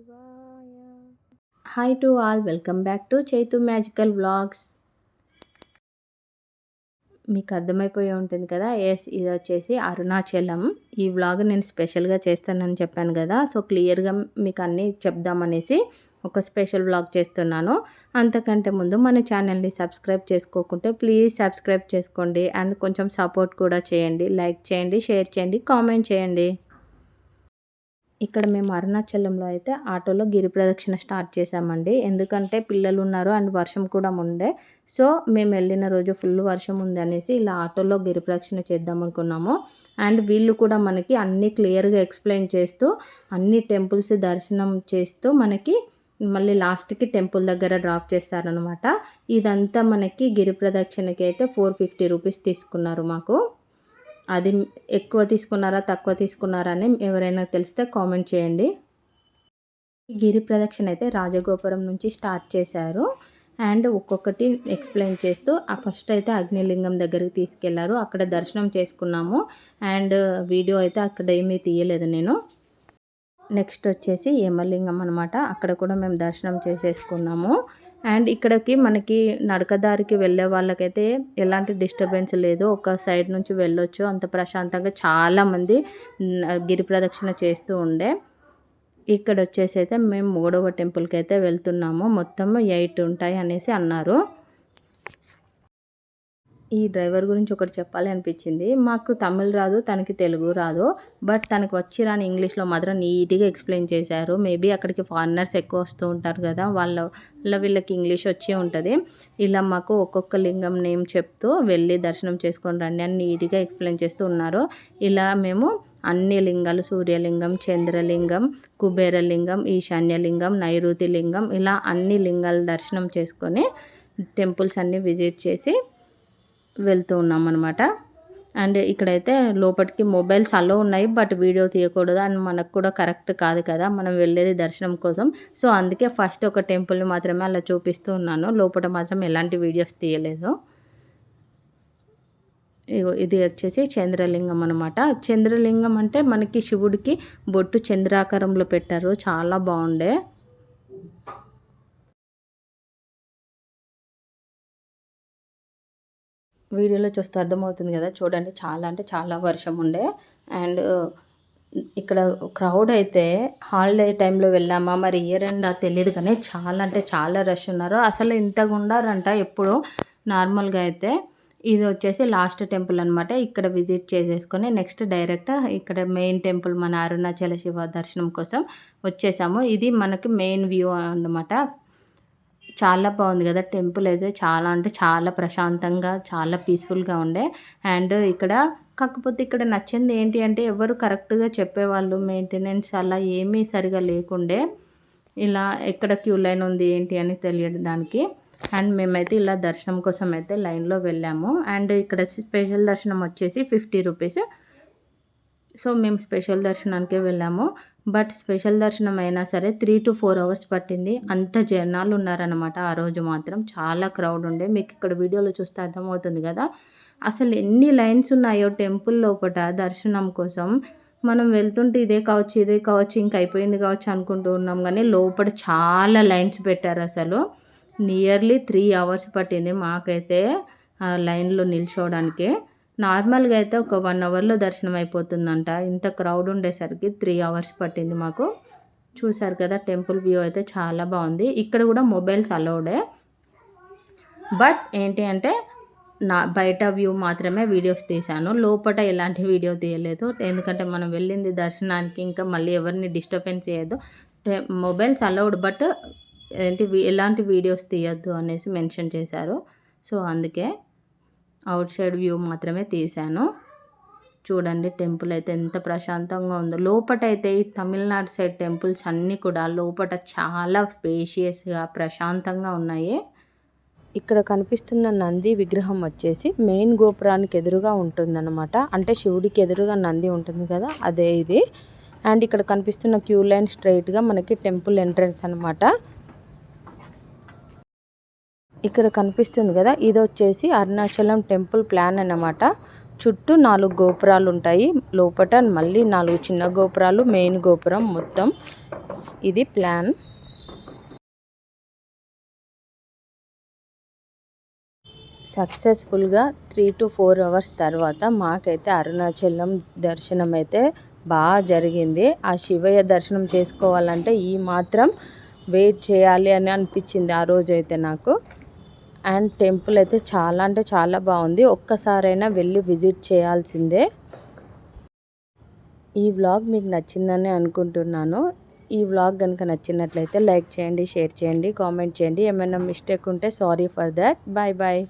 శివాయ. Hi to all welcome back to Chaitu magical vlogs మీకు అర్థమైపోయి ఉంటుంది కదా? ఎస్ ఇది వచ్చేసి అరుణాచలం. ఈ వ్లాగ్ నేను స్పెషల్గా చేస్తానని చెప్పాను కదా? సో క్లియర్గా మీకు అన్నీ చెప్దామనేసి ఒక స్పెషల్ వ్లాగ్ చేస్తున్నాను. అంతకంటే ముందు మన ఛానల్ని సబ్స్క్రైబ్ చేసుకోకుంటే ప్లీజ్ సబ్స్క్రైబ్ చేసుకోండి. అండ్ కొంచెం సపోర్ట్ కూడా చేయండి. లైక్ చేయండి షేర్ చేయండి కామెంట్ చేయండి. ఇక్కడ మేము అరుణాచలంలో అయితే ఆటోలో గిరి ప్రదక్షిణ స్టార్ట్ చేసామండి ఎందుకంటే పిల్లలు ఉన్నారు అండ్ వర్షం కూడా ఉండే సో మేము వెళ్ళిన రోజు ఫుల్ వర్షం ఉంది అనేసి ఇలా ఆటోలో గిరి ప్రదక్షిణ చేద్దాం అనుకున్నాము. అండ్ వీళ్ళు కూడా మనకి అన్నీ క్లియర్గా ఎక్స్ప్లెయిన్ చేస్తూ అన్ని టెంపుల్స్ దర్శనం చేస్తూ మనకి మళ్ళీ లాస్ట్కి టెంపుల్ దగ్గర డ్రాప్ చేస్తారనమాట ఇదంతా మనకి గిరి ప్రదక్షిణకి అయితే ఫోర్ ఫిఫ్టీ రూపీస్ తీసుకున్నారు మాకు. అది ఎక్కువ తీసుకున్నారా తక్కువ తీసుకున్నారా అని ఎవరైనా తెలిస్తే కామెంట్ చేయండి. గిరి ప్రదక్షిణ అయితే రాజగోపురం నుంచి స్టార్ట్ చేశారు. అండ్ ఒక్కొక్కటి ఎక్స్ప్లెయిన్ చేస్తూ ఆ ఫస్ట్ అయితే అగ్నిలింగం దగ్గరికి తీసుకెళ్ళారు. అక్కడ దర్శనం చేసుకున్నాము. అండ్ వీడియో అయితే అక్కడ ఏమీ తీయలేదు నేను. నెక్స్ట్ వచ్చేసి యమలింగం అనమాట అక్కడ కూడా మేము దర్శనం చేసేసుకున్నాము. అండ్ ఇక్కడికి మనకి నడకదారికి వెళ్ళే వాళ్ళకైతే ఎలాంటి డిస్టర్బెన్స్ లేదు. ఒక సైడ్ నుంచి వెళ్ళొచ్చు. అంత ప్రశాంతంగా చాలామంది గిరి ప్రదక్షిణ చేస్తూ ఉండే. ఇక్కడ వచ్చేసి అయితే మేము మూడవ టెంపుల్కి అయితే వెళ్తున్నాము. మొత్తం ఎయిట్ ఉంటాయి అనేసి అన్నారు. ఈ డ్రైవర్ గురించి ఒకటి చెప్పాలి అనిపించింది. మాకు తమిళ్ రాదు తనకి తెలుగు రాదు. బట్ తనకు వచ్చి రాని ఇంగ్లీష్లో మాత్రం నీట్గా ఎక్స్ప్లెయిన్ చేశారు. మేబీ అక్కడికి ఫారినర్స్ ఎక్కువ వస్తూ ఉంటారు కదా వాళ్ళ వాళ్ళ వీళ్ళకి ఇంగ్లీష్ వచ్చే ఉంటుంది. ఇలా మాకు ఒక్కొక్క లింగం నేమ్ చెప్తూ వెళ్ళి దర్శనం చేసుకొని రండి అని నీట్గా ఎక్స్ప్లెయిన్ చేస్తూ ఉన్నారు. ఇలా మేము అన్ని లింగాలు సూర్యలింగం చంద్రలింగం కుబేరలింగం ఈశాన్యలింగం నైరుతి లింగం ఇలా అన్ని లింగాలు దర్శనం చేసుకొని టెంపుల్స్ అన్నీ విజిట్ చేసి వెళ్తూ ఉన్నాం అనమాట అండ్ ఇక్కడైతే లోపలికి మొబైల్స్ అలో ఉన్నాయి బట్ వీడియో తీయకూడదు అండ్ మనకు కూడా కరెక్ట్ కాదు కదా మనం వెళ్ళేది దర్శనం కోసం. సో అందుకే ఫస్ట్ ఒక టెంపుల్ని మాత్రమే అలా చూపిస్తూ ఉన్నాను. లోపల మాత్రం ఎలాంటి వీడియోస్ తీయలేదు. ఇది వచ్చేసి చంద్రలింగం అనమాట చంద్రలింగం అంటే మనకి శివుడికి బొట్టు చంద్రాకారంలో పెట్టారు. చాలా బాగుండే. వీడియోలో చూస్తే అర్థమవుతుంది కదా. చూడండి చాలా అంటే చాలా వర్షం ఉండే. అండ్ ఇక్కడ క్రౌడ్ అయితే హాలిడే టైంలో వెళ్ళామా? మరి ఇయర్ ఎండ్ తెలియదు కానీ చాలా అంటే చాలా రష్ ఉన్నారు. అసలు ఇంతగా ఉండారంట ఎప్పుడు? నార్మల్గా అయితే ఇది వచ్చేసి లాస్ట్ టెంపుల్ అనమాట ఇక్కడ విజిట్ చేసేసుకొని నెక్స్ట్ డైరెక్ట్ ఇక్కడ మెయిన్ టెంపుల్ మన అరుణాచల శివ దర్శనం కోసం వచ్చేసాము. ఇది మనకి మెయిన్ వ్యూ అనమాట చాలా బాగుంది కదా టెంపుల్ అయితే. చాలా అంటే చాలా ప్రశాంతంగా చాలా పీస్ఫుల్గా ఉండే. అండ్ ఇక్కడ కాకపోతే ఇక్కడ నచ్చింది ఏంటి అంటే ఎవరు కరెక్ట్గా చెప్పేవాళ్ళు మెయింటెనెన్స్ అలా ఏమీ సరిగా లేకుండే. ఇలా ఎక్కడ క్యూ లైన్ ఉంది ఏంటి అని తెలియడానికి. అండ్ మేమైతే ఇలా దర్శనం కోసం అయితే లైన్లో వెళ్ళాము. అండ్ ఇక్కడ స్పెషల్ దర్శనం వచ్చేసి ఫిఫ్టీ రూపీస్. సో మేము స్పెషల్ దర్శనానికే వెళ్ళాము. బట్ స్పెషల్ దర్శనం అయినా సరే త్రీ టు ఫోర్ అవర్స్ పట్టింది. అంత జనాలు ఉన్నారనమాట ఆ రోజు మాత్రం. చాలా క్రౌడ్ ఉండే. మీకు ఇక్కడ వీడియోలో చూస్తే అర్థమవుతుంది కదా. అసలు ఎన్ని లైన్స్ ఉన్నాయో టెంపుల్ లోపల దర్శనం కోసం. మనం వెళ్తుంటే ఇదే కావచ్చు ఇదే కావచ్చు ఇంక అయిపోయింది కావచ్చు అనుకుంటూ ఉన్నాం. కానీ లోపల చాలా లైన్స్ పెట్టారు అసలు. నియర్లీ త్రీ అవర్స్ పట్టింది మాకైతే లైన్లో నిల్చోవడానికి. నార్మల్గా అయితే ఒక వన్ అవర్లో దర్శనం అయిపోతుందంట. ఇంత క్రౌడ్ ఉండేసరికి త్రీ అవర్స్ పట్టింది మాకు. చూసారు కదా టెంపుల్ వ్యూ అయితే చాలా బాగుంది. ఇక్కడ కూడా మొబైల్స్ అలౌడే. బట్ ఏంటి అంటే నా బయట వ్యూ మాత్రమే వీడియోస్ తీశాను. లోపల ఎలాంటి వీడియో తీయలేదు. ఎందుకంటే మనం వెళ్ళింది దర్శనానికి ఇంకా మళ్ళీ ఎవరిని డిస్టర్బెన్స్ చేయొద్దు. మొబైల్స్ అలౌడ్ బట్ ఏంటి ఎలాంటి వీడియోస్ తీయొద్దు అనేసి మెన్షన్ చేశారు. సో అందుకే అవుట్ సైడ్ వ్యూ మాత్రమే తీశాను. చూడండి టెంపుల్ అయితే ఎంత ప్రశాంతంగా ఉందో. లోపట అయితే ఈ తమిళనాడు సైడ్ టెంపుల్స్ అన్నీ కూడా లోపట చాలా స్పేషియస్గా ప్రశాంతంగా ఉన్నాయి. ఇక్కడ కనిపిస్తున్న నంది విగ్రహం వచ్చేసి మెయిన్ గోపురానికి ఎదురుగా ఉంటుందన్నమాట. అంటే శివుడికి ఎదురుగా నంది ఉంటుంది కదా అదే ఇది. అండ్ ఇక్కడ కనిపిస్తున్న క్యూ లైన్ స్ట్రైట్గా మనకి టెంపుల్ ఎంట్రన్స్ అనమాట ఇక్కడ కనిపిస్తుంది కదా ఇది వచ్చేసి అరుణాచలం టెంపుల్ ప్లాన్ అన్నమాట. చుట్టూ నాలుగు గోపురాలు ఉంటాయి లోపట మళ్ళీ నాలుగు చిన్న గోపురాలు మెయిన్ గోపురం మొత్తం. ఇది ప్లాన్. సక్సెస్ఫుల్గా త్రీ టు ఫోర్ అవర్స్ తర్వాత మాకైతే అరుణాచలం దర్శనం అయితే బాగా జరిగింది. ఆ శివయ్య దర్శనం చేసుకోవాలంటే ఈ మాత్రం వెయిట్ చేయాలి అని అనిపించింది ఆ రోజైతే నాకు. అండ్ టెంపుల్ అయితే చాలా అంటే చాలా బాగుంది. ఒక్కసారైనా వెళ్ళి విజిట్ చేయాల్సిందే. ఈ వ్లాగ్ మీకు నచ్చిందని అనుకుంటున్నాను. ఈ వ్లాగ్ కనుక నచ్చినట్లయితే లైక్ చేయండి షేర్ చేయండి కామెంట్ చేయండి. ఏమైనా మిస్టేక్ ఉంటే sorry for that. Bye bye.